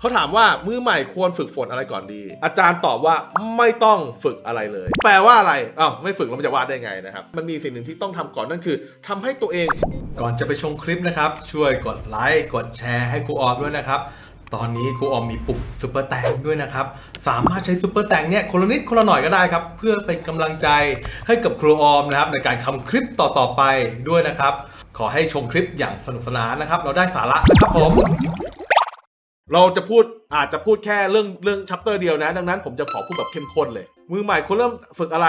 เขาถามว่ามือใหม่ควรฝึกฝนอะไรก่อนดี อาจารย์ตอบว่าไม่ต้องฝึกอะไรเลย แปลว่าอะไรอ้าวไม่ฝึกแล้วมันจะวาดได้ไงนะครับ มันมีสิ่งหนึ่งที่ต้องทำก่อนนั่นคือทำให้ตัวเอง ก่อนจะไปชมคลิปนะครับ ช่วยกดไลค์กดแชร์ให้ครูออมด้วยนะครับ ตอนนี้ครูออมมีปุ่มซุปเปอร์แตงด้วยนะครับ สามารถใช้ซุปเปอร์แตงเนี่ยคนละนิดคนละหน่อยก็ได้ครับ เพื่อเป็นกำลังใจให้กับครูออมนะครับ ในการทำคลิปต่อๆไปด้วยนะครับ ขอให้ชมคลิปอย่างสนุกสนานนะครับ เราได้สาระนะครับผม เราจะพูดอาจจะพูดแค่เรื่องเรื่องชัปเตอร์เดียวนะ ดังนั้นผมจะขอพูดแบบเข้มข้นเลย มือใหม่ควรเริ่มฝึกอะไร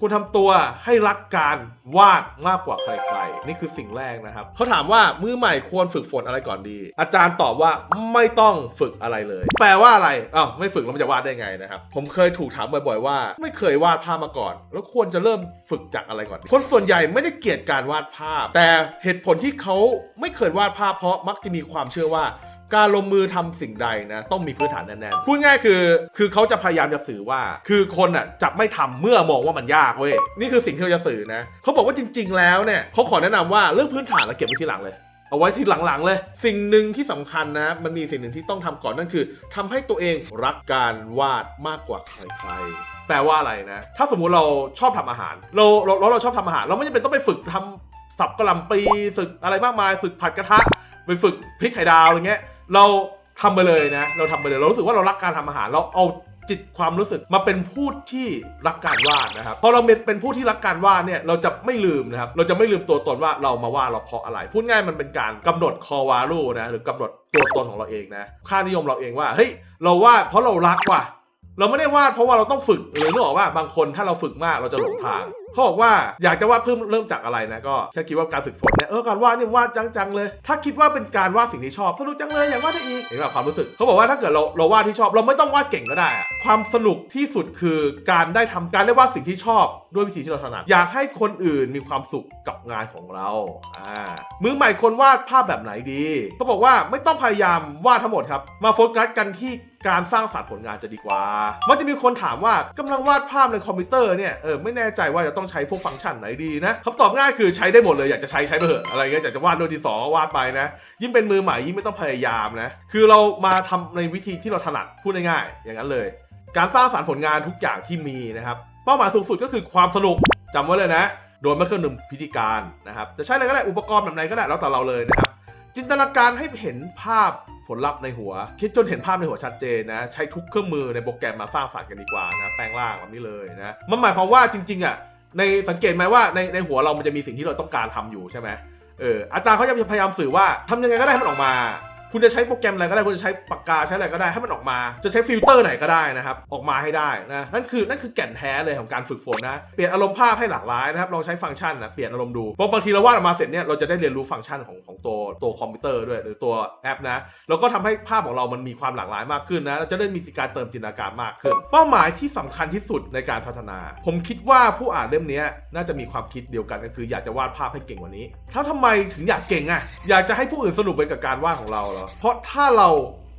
คุณทำตัวให้รักการวาดมากกว่าใครๆ นี่คือสิ่งแรกนะครับ เขาถามว่ามือใหม่ควรฝึกฝนอะไรก่อนดี อาจารย์ตอบว่าไม่ต้องฝึกอะไรเลย แปลว่าอะไรอ้าวไม่ฝึกแล้วมันจะวาดได้ไงนะครับ ผมเคยถูกถามบ่อยๆว่า ไม่เคยวาดภาพมาก่อน แล้วควรจะเริ่มฝึกจากอะไรก่อน คนส่วนใหญ่ไม่ได้เกลียดการวาดภาพ แต่เหตุผลที่เขาไม่เคยวาดภาพเพราะมักจะมีความเชื่อว่า การลงมือทำสิ่งใดนะต้องมีพื้นฐานแน่นๆพูดง่ายคือ คือเขาจะพยายามจะสื่อว่า คือคนอะจะไม่ทำเมื่อมองว่ามันยากเว้ยนี่คือสิ่งที่เขาจะสื่อนะเขาบอกว่าจริง ๆ แล้วเนี่ยเขาขอแนะนำว่าเรื่องพื้นฐานเราเก็บไว้ทีหลังเลยเอาไว้ทีหลังๆเลย สิ่งหนึ่งที่สำคัญนะ มันมีสิ่งหนึ่งที่ต้องทำก่อนนั่นคือทำให้ตัวเองรักการวาดมากกว่าใครๆแปลว่าอะไรนะ ถ้าสมมุติเราชอบทำอาหาร เราเราเราเราชอบทำอาหาร เราไม่จำเป็นต้องไปฝึกทำสับกระลำปีฝึกอะไรมากมาย ฝึกผัดกระทะ ไปฝึกพริกไข่ดาวอะไรเงี้ย เราทำไปเลยนะ เราทำไปเลย เรารู้สึกว่าเรารักการทำอาหาร เราเอาจิตความรู้สึกมาเป็นผู้ที่รักการวาดนะครับ พอเราเป็นผู้ที่รักการวาดเนี่ย เราจะไม่ลืมนะครับ เราจะไม่ลืมตัวตนว่าเรามาวาดเราเพราะอะไร พูดง่ายมันเป็นการกำหนดคอวาลูนะ หรือกำหนดตัวตนของเราเองนะ ค่านิยมเราเองว่า เฮ้ย เราวาดเพราะเรารักว่ะ เราไม่ได้วาดเพราะว่าเราต้องฝึกหรือนึกออกว่าบางคนถ้าเราฝึกมากเราจะหลงทางเขาบอกว่าอยากจะวาดเพิ่มเริ่มจากอะไรนะก็แค่คิดว่าการฝึกฝนเนี่ยเออการวาดเนี่ยวาดจังๆเลย ถ้าคิดว่าเป็นการวาดสิ่งที่ชอบสนุกจังเลยอยากวาดได้อีกเห็นแบบความรู้สึกเขาบอกว่าถ้าเกิดเราเราวาดที่ชอบ เราไม่ต้องวาดเก่งก็ได้อะความสนุกที่สุดคือการได้ทำการได้วาดสิ่งที่ชอบ ด้วยวิธีที่เราถนัดอยากให้คนอื่นมีความสุขกับงานของเราอ่า มือใหม่ควรวาดภาพแบบไหนดีเขาบอกว่าไม่ต้องพยายามวาดทั้งหมดครับ มาโฟกัสกันที่การสร้างสรรค์ผลงานจะดีกว่า มันจะมีคนถามว่ากำลังวาดภาพในคอมพิวเตอร์เนี่ยเออไม่แน่ใจว่าจะต้องใช้พวกฟังก์ชันไหนดีนะคำตอบง่ายคือใช้ได้หมดเลยอยากจะใช้ใช้ไปเถอะอะไรเงี้ยอยากจะวาดด้วยดินสอก็วาดไปนะ ยิ่งเป็นมือใหม่ยิ่งไม่ต้องพยายามนะ คือเรามาทำในวิธีที่เราถนัดพูดง่ายๆอย่างนั้นเลย การสร้างสรรค์ผลงานทุกอย่างที่มีนะครับเป้าหมายสูงสุดก็คือความสนุกจำไว้เลยนะ โดยไม่เครื่องหนึ่งพิธีการนะครับจะใช้อะไรก็ได้อุปกรณ์แบบไหนก็ได้แล้วแต่เราเลยนะครับ จินตนาการให้เห็นภาพผลลัพธ์ในหัว คิดจนเห็นภาพในหัวชัดเจนนะ ใช้ทุกเครื่องมือในโปรแกรมมาสร้างสรรค์กันดีกว่านะแปลงร่างแบบนี้เลยนะมันหมายความว่าจริงๆอะในสังเกตไหมว่าในในหัวเรามันจะมีสิ่งที่เราต้องการทำอยู่ใช่ไหมเอออาจารย์เขาจะพยายามสื่อว่าทำยังไงก็ได้ให้มันออกมา คุณจะใช้โปรแกรมอะไรก็ได้คุณจะใช้ปากกาใช้อะไรก็ได้ให้มันออกมา จะใช้ฟิลเตอร์ไหนก็ได้นะครับออกมาให้ได้นะนั่นคือนั่นคือแก่นแท้เลยของการฝึกฝนนะเปลี่ยนอารมณ์ภาพให้หลากหลายนะครับลองใช้ฟังก์ชันนะเปลี่ยนอารมณ์ดูเพราะบางทีเราวาดออกมาเสร็จเนี่ยเราจะได้เรียนรู้ฟังก์ชันของของตัวตัวคอมพิวเตอร์ด้วยหรือตัวแอปนะแล้วก็ทำให้ภาพของเรามันมีความหลากหลายมากขึ้นนะเราจะได้มีการเติมจินตนาการมากขึ้น เป้าหมายที่สำคัญที่สุดในการพัฒนา ผมคิดว่าผู้อ่านเล่มนี้น่าจะมีความคิดเดียวกันก็คือ อยากจะวาดภาพให้เก่งกว่านี้ถ้าทำไมถึงอยากเก่งอะอยากจะให้ผู้อื่นสนุกไปกับการวาดของเราเหรอเพราะถ้าเรา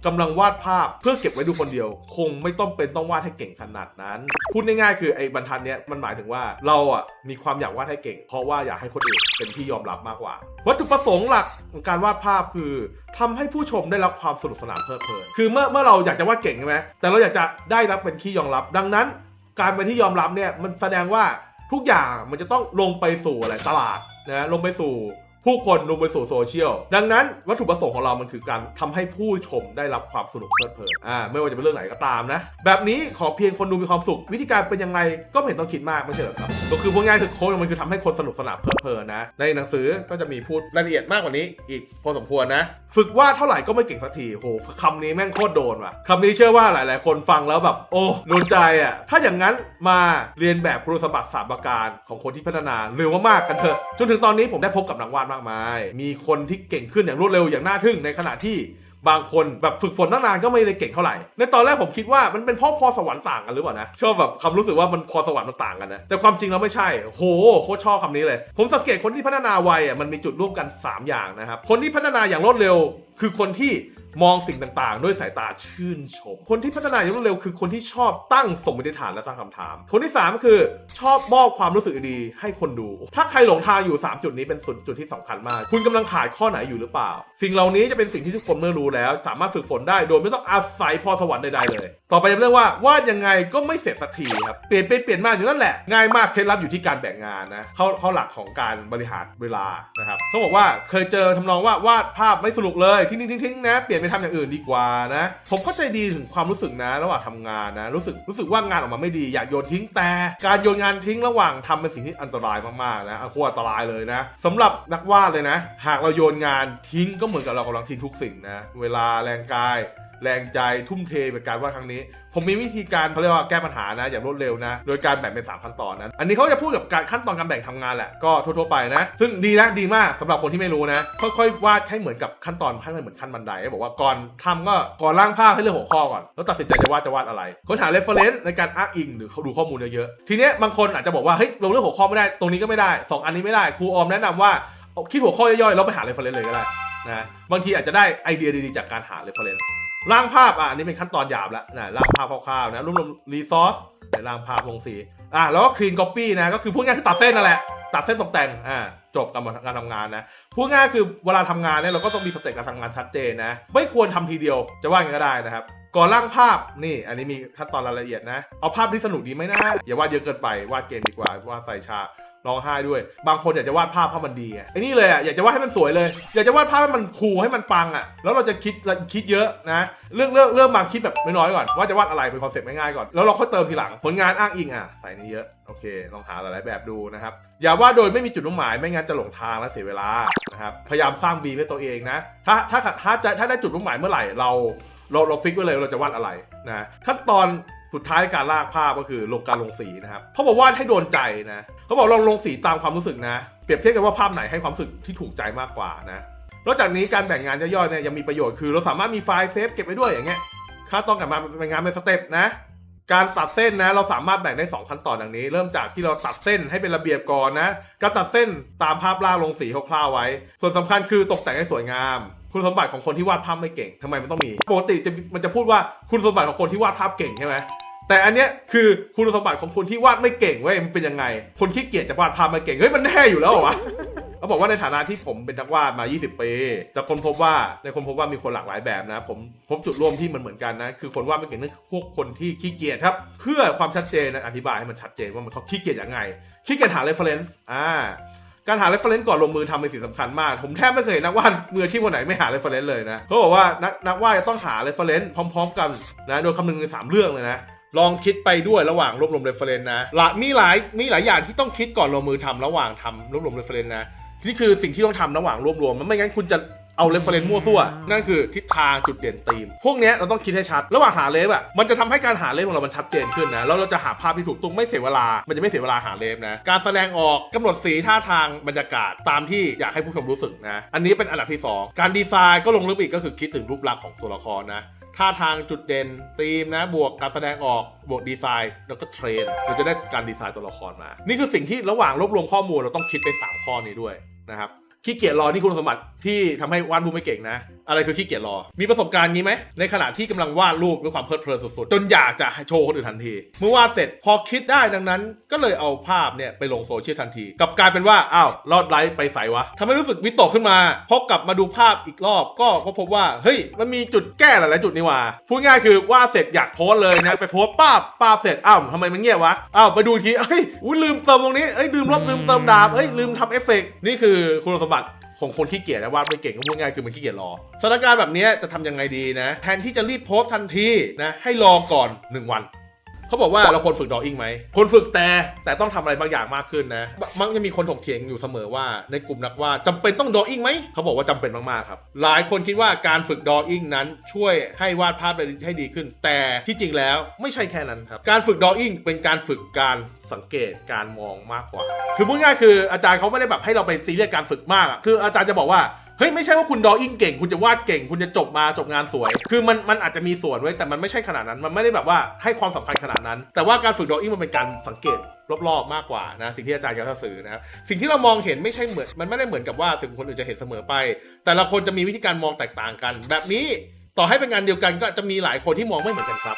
กำลังวาดภาพเพื่อเก็บไว้ดูคนเดียว คงไม่ต้องเป็นต้องวาดให้เก่งขนาดนั้น พูดง่ายๆคือไอ้บรรทัดเนี้ยมันหมายถึงว่าเราอะมีความอยากวาดให้เก่ง เพราะว่าอยากให้คนอื่นเป็นที่ยอมรับมากกว่า วัตถุประสงค์หลักของการวาดภาพคือทำให้ผู้ชมได้รับความสนุกสนานเพลิดเพลิน คือเมื่อเมื่อเราอยากจะวาดเก่งใช่ไหมแต่เราอยากจะได้รับเป็นที่ยอมรับ ดังนั้น การเป็นที่ยอมรับเนี่ยมันแสดงว่าทุกอย่างมันจะต้องลงไปสู่อะไรตลาดนะลงไปสู่ ผู้คนลงไปสู่โซเชียล ดังนั้นวัตถุประสงค์ของเรามันคือการทำให้ผู้ชมได้รับความสนุกเพลิดเพลินอ่าไม่ว่าจะเป็นเรื่องไหนก็ตามนะ แบบนี้ขอเพียงคนดูมีความสุข วิธีการเป็นยังไงก็ไม่เห็นต้องคิดมากไม่ใช่หรอครับก็คือพวกง่ายคือโค้ดมันคือทำให้คนสนุกสนานเพลิดเพลินนะ ในหนังสือก็จะมีพูดรายละเอียดมากกว่านี้ อีกพอสมควรนะ ฝึกว่าเท่าไหร่ก็ไม่เก่งสักทีโหคำนี้แม่งโคตรโดนว่ะคำนี้เชื่อว่าหลาย ๆ คนฟังแล้วแบบโอ้โดนใจอะถ้าอย่างนั้นมาเรียนแบบคุณสมบัติสามประการของคนที่พัฒนาเร็วมากๆกันเถอะจนถึงตอนนี้ผมได้พบกับนักวาดมากมาย มีคนที่เก่งขึ้นอย่างรวดเร็วอย่างน่าทึ่งในขณะที่บางคนแบบฝึกฝนตั้งนานก็ไม่ได้เก่งเท่าไหร่ ในตอนแรกผมคิดว่ามันเป็นเพราะพอสวรรค์ต่างกันหรือเปล่านะชอบแบบคำรู้สึกว่ามันพอสวรรค์มันต่างกันนะ แต่ความจริงแล้วไม่ใช่ โหโคตรชอบคำนี้เลย ผมสังเกตคนที่พัฒนาไวอะมันมีจุดร่วมกัน 3 อย่างนะครับ คนที่พัฒนาอย่างรวดเร็ว คือคนที่ มองสิ่งต่างๆ ด้วยสายตาชื่นชม คนที่พัฒนาอย่างรวดเร็วคือคนที่ชอบตั้งสมมติฐานและตั้งคำถาม คนที่ 3 คือชอบมอบความรู้สึกดีให้คนดู ถ้าใครหลงทางอยู่ 3 จุดนี้เป็นจุดที่สำคัญมาก คุณกำลังขาดข้อไหนอยู่หรือเปล่า สิ่งเหล่านี้จะเป็นสิ่งที่ทุกคนเมื่อรู้แล้ว สามารถฝึกฝนได้โดยไม่ต้องอาศัยพรสวรรค์ใดๆเลย ต่อไปจะเป็นเรื่องว่าวาดยังไงก็ไม่เสร็จสักทีครับเปลี่ยนไปเปลี่ยนมาอยู่นั่นแหละง่ายมากเคล็ดลับอยู่ที่การแบ่งงานนะเขาเขาหลักของการบริหารเวลานะครับเขาบอกว่าเคยเจอทำนองว่าวาดภาพไม่สนุกเลยทิ้งทิ้งทิ้งๆนะเปลี่ยนไปทำอย่างอื่นดีกว่านะผมเข้าใจดีถึงความรู้สึกนะระหว่างทำงานนะรู้สึกรู้สึกว่างานออกมาไม่ดีอยากโยนทิ้งแต่ การโยนงานทิ้งระหว่างทำเป็นสิ่งที่อันตรายมากๆนะอันโคตรอันตรายเลยนะสำหรับนักวาดเลยนะ หากเราโยนงานทิ้งก็เหมือนกับเรากำลังทิ้งทุกสิ่งนะเวลาแรงกาย แรงใจทุ่มเทในการวาดครั้งนี้ ผมมีวิธีการเขาเรียกว่าแก้ปัญหานะ อย่างรวดเร็วนะ โดยการแบ่งเป็น 3 ขั้นตอนนั้น อันนี้เขาจะพูดกับการขั้นตอนการแบ่งทำงานแหละก็ทั่วๆไปนะ ซึ่งดีนะดีมากสำหรับคนที่ไม่รู้นะ ค่อยๆวาดให้เหมือนกับขั้นตอนให้มันเหมือนขั้นบันไดบอกว่าก่อนทำก็ก่อนร่างภาพให้เลือกหัวค้อก่อนแล้วตัดสินใจจะวาดจะวาดอะไรค้นหา reference ในการอ้างอิงหรือเขาดูข้อมูลเยอะๆทีเนี้ยบางคนอาจจะบอกว่าเฮ้ยเราเลือกหัวข้อไม่ได้ตรงนี้ก็ไม่ได้สองอันนี้ไม่ได้ครูออมแนะนำว่าเอาคิดหัวข้อย่อยๆแล้วไปหา reference เลยก็ได้ นะบางทีอาจจะได้ไอเดียดีๆจากการหา reference ร่างภาพอะอันนี้เป็นขั้นตอนหยาบแล้วนะร่างภาพคร่าวๆนะรวบรวมรีซอสในร่างภาพลงสีอะแล้วก็คลีนก๊อปปี้นะก็คือพูดง่ายคือตัดเส้นนั่นแหละตัดเส้นตกแต่งอ่าจบกับการทำงานนะพูดง่ายคือเวลาทำงานเนี่ยเราก็ต้องมีสเต็ปการทำงานชัดเจนนะ ไม่ควรทำทีเดียวจะว่ากันก็ได้นะครับก่อนร่างภาพนี่ อันนี้มีขั้นตอนรายละเอียดนะ เอาภาพที่สนุกดีไหมนะอย่าวาดเยอะเกินไปวาดเกมดีกว่าวาดใส่ฉาก ร้องไห้ด้วย บางคนอยากจะวาดภาพภาพมันดีไงไอ้นี่เลยอะอยากจะวาดให้มันสวยเลย อยากจะวาดภาพให้มันคูลให้มันปังอะแล้วเราจะคิดคิดเยอะนะเรื่องเรื่องเริ่มมาคิดแบบน้อยๆก่อนว่าจะวาดอะไรเป็นคอนเซ็ปต์ง่ายๆก่อนแล้วเราค่อยเติมทีหลังผลงานอ้างอิงอะใส่นี่เยอะโอเค ลองหาหลายๆแบบดูนะครับอย่าวาดโดยไม่มีจุดมุ่งหมายไม่งั้นจะหลงทางและเสียเวลานะครับพยายามสร้างบีให้ตัวเองนะถ้าถ้าถ้าจะถ้าได้จุดมุ่งหมายเมื่อไหร่เราเราเราฟิกไว้เลยเราจะวาดอะไรนะขั้นตอน สุดท้ายในการลากภาพก็คือลงการลงสีนะครับเขาบอกวาดให้โดนใจนะเขาบอกลองลงสีตามความรู้สึกนะ เปรียบเทียบกันว่าภาพไหนให้ความรู้สึกที่ถูกใจมากกว่านะนอกจากนี้การแบ่งงานย่อยๆเนี่ยยังมีประโยชน์คือ เราสามารถมีไฟล์เซฟเก็บไว้ด้วยอย่างเงี้ยขั้นตอนกลับมาเป็นงานเป็นสเต็ปนะ การตัดเส้นนะ เราสามารถแบ่งได้ 2 ขั้นตอนดังนี้ เริ่มจากที่เราตัดเส้นให้เป็นระเบียบก่อนนะการตัดเส้นตามภาพล่าลงสีคร่าวๆไว้ ส่วนสำคัญคือตกแต่งให้สวยงามคุณสมบัติของคนที่วาดภาพไม่เก่งทำไมมันต้องมี ปกติจะมันจะพูดว่าคุณสมบัติของคนที่วาดภาพเก่งใช่ไหม แต่อันเนี้ยคือคุณสมบัติของคนที่วาดไม่เก่งเว้ยมันเป็นยังไง คนขี้เกียจจะวาดภาพไม่เก่งเฮ้ยมันแน่อยู่แล้วเหรอวะเขาบอกว่าในฐานะที่ผมเป็นนักวาดมา 20 ปี จะคนพบว่าในคนพบว่ามีคนหลากหลายแบบนะ ผมพบจุดร่วมที่มือนเหมือนกันนะ คือคนวาดไม่เก่งนั่นคือพวกคนที่ขี้เกียจครับ เพื่อความชัดเจนนะอธิบายให้มันชัดเจนว่ามันเขาขี้เกียจยังไง ขี้เกียจหา reference อ่า การหา reference ก่อนลงมือทำเป็นสิ่งสำคัญมาก ผมแทบไม่เคยนักวาดมืออาชีพคนไหนไม่หา reference เลยนะเขาบอกว่านักนักวาดจะต้องหา reference พร้อม ๆ กันนะ โดยคำนึงในสามเรื่องเลยนะ ลองคิดไปด้วยระหว่างรวบรวม reference นะหละมีหลายมีหลายอย่างที่ต้องคิดก่อนลงมือทำระหว่างทำรวบรวม reference นะนี่คือสิ่งที่ต้องทำระหว่างรวบรวมมันไม่งั้นคุณจะเอาเรฟเฟรนซ์มั่วซั่ว นั่นคือทิศทางจุดเด่นธีม พวกนี้เราต้องคิดให้ชัด ระหว่างหาเลฟอะ มันจะทำให้การหาเลฟของเรา มันชัดเจนขึ้นนะ แล้วเราจะหาภาพที่ถูกต้องไม่เสียเวลา มันจะไม่เสียเวลาหาเลฟนะ การแสดงออกกำหนดสีท่าทางบรรยากาศตามที่อยากให้ผู้ชมรู้สึกนะ อันนี้เป็นอันดับที่สองการดีไซน์ก็ลงลึกอีกก็คือคิดถึงรูปลักษณ์ของตัวละครนะ ท่าทางจุดเด่นธีมนะบวกการแสดงออกบวกดีไซน์ แล้วก็เทรนเราจะได้การดีไซน์ตัวละครมา นี่คือสิ่งที่ระหว่างรวบรวมข้อมูลเราต้องคิดไปสามข้อนี้ด้วยนะครับขี้เกียจรอนี่คุณสมบัติที่ทำให้วาดรูปไม่เก่งนะอะไรคือขี้เกียจรอ มีประสบการณ์นี้ไหม ในขณะที่กำลังวาดรูปด้วยความเพลิดเพลินสุดๆ จนอยากจะโชว์คนอื่นทันที เมื่อวาดเสร็จพอคิดได้ดังนั้น ก็เลยเอาภาพเนี่ยไปลงโซเชียลทันที กับกลายเป็นว่า อ้าว รอดไลฟ์ไปใส่วะทำให้รู้สึกวิตกขึ้นมา พอกลับมาดูภาพอีกรอบก็พบว่า เฮ้ย มันมีจุดแก้หลายๆจุดนี่ว่า พูดง่ายคือวาดเสร็จอยากโพสเลยนะ ไปโพสป้าบป้าบเสร็จ อ้าวทำไมมันเงียบวะ อ้าว ไปดูที เอ้ย อุ้ยลืมเติมตรงนี้ เอ้ย ลืมลบลืมเติมดาบ เอ้ย ลืมทำเอฟเฟกต์นี่คือคุณสมบัติ ของคนขี้เกียจนะวาดไม่เก่งก็พูดง่ายคือมันขี้เกียจรอสถานการณ์แบบนี้จะทำยังไงดีนะ แทนที่จะรีบโพสทันทีนะให้รอก่อน 1 วัน เขาบอกว่าเราควรฝึกดออิ่งไหมควรฝึกแต่แต่ต้องทำอะไรบางอย่างมากขึ้นนะ มักจะมีคนถกเถียงอยู่เสมอว่า ในกลุ่มนักวาดจำเป็นต้องดออิ่งไหมเขาบอกว่าจำเป็นมากๆครับ หลายคนคิดว่าการฝึกดออิ่งนั้นช่วยให้วาดภาพได้ให้ดีขึ้น แต่ที่จริงแล้วไม่ใช่แค่นั้นครับ การฝึกดออิ่งเป็นการฝึกการสังเกตการมองมากกว่า คือพูดง่ายคืออาจารย์เขาไม่ได้แบบให้เราไปซีเรียสการฝึกมากคืออาจารย์จะบอกว่า เฮ้ยไม่ใช่ว่าคุณดออิ่งเก่ง คุณจะวาดเก่ง คุณจะจบมาจบงานสวย คือมันมันอาจจะมีส่วนไว้แต่มันไม่ใช่ขนาดนั้น มันไม่ได้แบบว่าให้ความสำคัญขนาดนั้น แต่ว่าการฝึกดออิ่งมันเป็นการสังเกตรอบๆมากกว่านะสิ่งที่อาจารย์จะสื่อนะครับสิ่งที่เรามองเห็นไม่ใช่เหมือนมันไม่ได้เหมือนกับว่าสิ่งคนอื่นจะเห็นเสมอไป แต่ละคนจะมีวิธีการมองแตกต่างกัน แบบนี้ต่อให้เป็นงานเดียวกันก็จะมีหลายคนที่มองไม่เหมือนกันครับ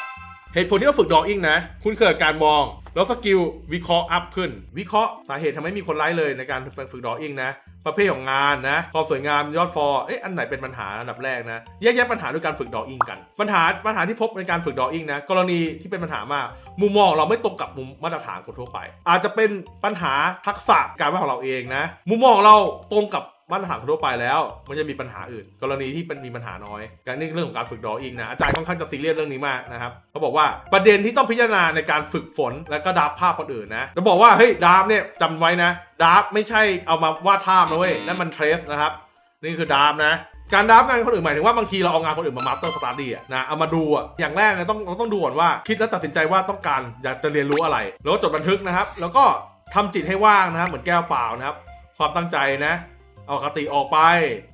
เหตุผลที่เราฝึกดออิ่งนะ คุณเกิดการมอง แล้วสกิลวิเคราะห์อัพขึ้น วิเคราะห์สาเหตุทำให้มีคนไลค์เลยในการฝึกดออิ่งนะประเภทของงานนะความสวยงามยอดฟอร์เอ๊ะอันไหนเป็นปัญหาอันดับแรกนะแยกแยะปัญหาด้วยการฝึกดออิ่งกัน ปัญหาปัญหาที่พบในการฝึกดออิ่งนะกรณีที่เป็นปัญหามาก มุมมองเราไม่ตรงกับมุมมาตรฐานคนทั่วไป อาจจะเป็นปัญหาทักษะการวาดของเราเองนะ มุมมองเราตรงกับ มาตรฐานทั่วไปแล้ว มันจะมีปัญหาอื่น กรณีที่เป็นมีปัญหาน้อยการนี่เรื่องของการฝึกดออิงนะอาจารย์ค่อนข้างจะซีเรียสเรื่องนี้มากนะครับเขาบอกว่าประเด็นที่ต้องพิจารณาในการฝึกฝนและก็ดับภาพคนอื่นนะจะบอกว่าเฮ้ยดับเนี่ยจำไว้นะดับไม่ใช่เอามาวาดภาพนะเว้ยนั่นมันเทรสนะครับนี่คือดับนะการดับงานคนอื่นหมายถึงว่าบางทีเราเอางานคนอื่นมามาสเตอร์สตาร์ดี้อะนะเอามาดูอะอย่างแรกเนี่ยต้องเราต้องดูก่อนว่า คิดแล้วตัดสินใจว่าต้องการอยากจะเรียนรู้อะไร แล้วก็จดบันทึกนะครับ แล้วก็ทำจิตให้ว่างนะครับเหมือนแก้วเปล่านะครับ ความตั้งใจนะ เอาคติออกไป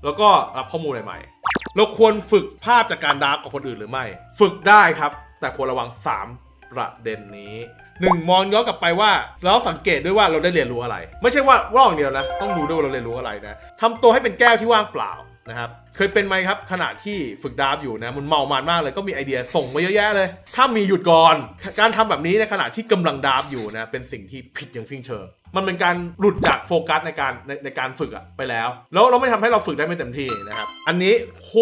แล้วก็รับข้อมูลใหม่ๆเราควรฝึกภาพจากการดับกับคนอื่นหรือไม่ ฝึกได้ครับ แต่ควรระวัง 3 ประเด็นนี้หนึ่งมองย้อนกลับไปว่าเราสังเกตด้วยว่าเราได้เรียนรู้อะไร ไม่ใช่ว่าร่องเดียวนะ ต้องดูด้วยว่าเราเรียนรู้อะไรนะทำตัวให้เป็นแก้วที่ว่างเปล่า นะครับ เคยเป็นไหมครับขณะที่ฝึกดาบอยู่นะมันเมามานมากเลยก็มีไอเดียส่งมาเยอะแยะเลย ถ้ามีหยุดก่อน การทำแบบนี้ในขณะที่กำลังดาบอยู่นะเป็นสิ่งที่ผิดอย่างสิ้นเชิงมันเป็นการหลุดจากโฟกัสในการในในการฝึกอะไปแล้ว แล้วเราไม่ทำให้เราฝึกได้ไม่เต็มที่นะครับ อันนี้โค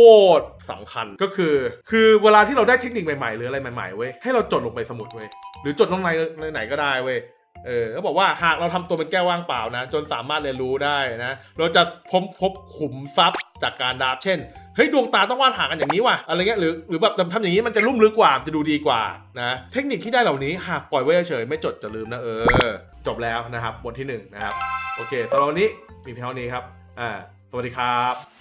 ตรสำคัญก็คือ คือเวลาที่เราได้เทคนิคใหม่ๆ หรืออะไรใหม่ๆเว้ยให้เราจดลงไปสมุดเว้ยหรือจดลงในในไหนก็ได้เว้ย เออก็บอกว่าหากเราทำตัวเป็นแก้วว่างเปล่านะ จนสามารถเรียนรู้ได้นะ เราจะพบพบขุมทรัพย์จากการดาบเช่นเฮ้ยดวงตาต้องวาดหางกันอย่างนี้ว่ะอะไรเงี้ยหรือหรือแบบทำอย่างนี้มันจะลุ่มลึกกว่าจะดูดีกว่านะเทคนิคที่ได้เหล่านี้หากปล่อยไว้เฉยไม่จดจะลืมนะเออ จบแล้วนะครับบทที่หนึ่งนะครับโอเคสำหรับวันนี้มีเพียงเท่านี้ครับอ่าสวัสดีครับ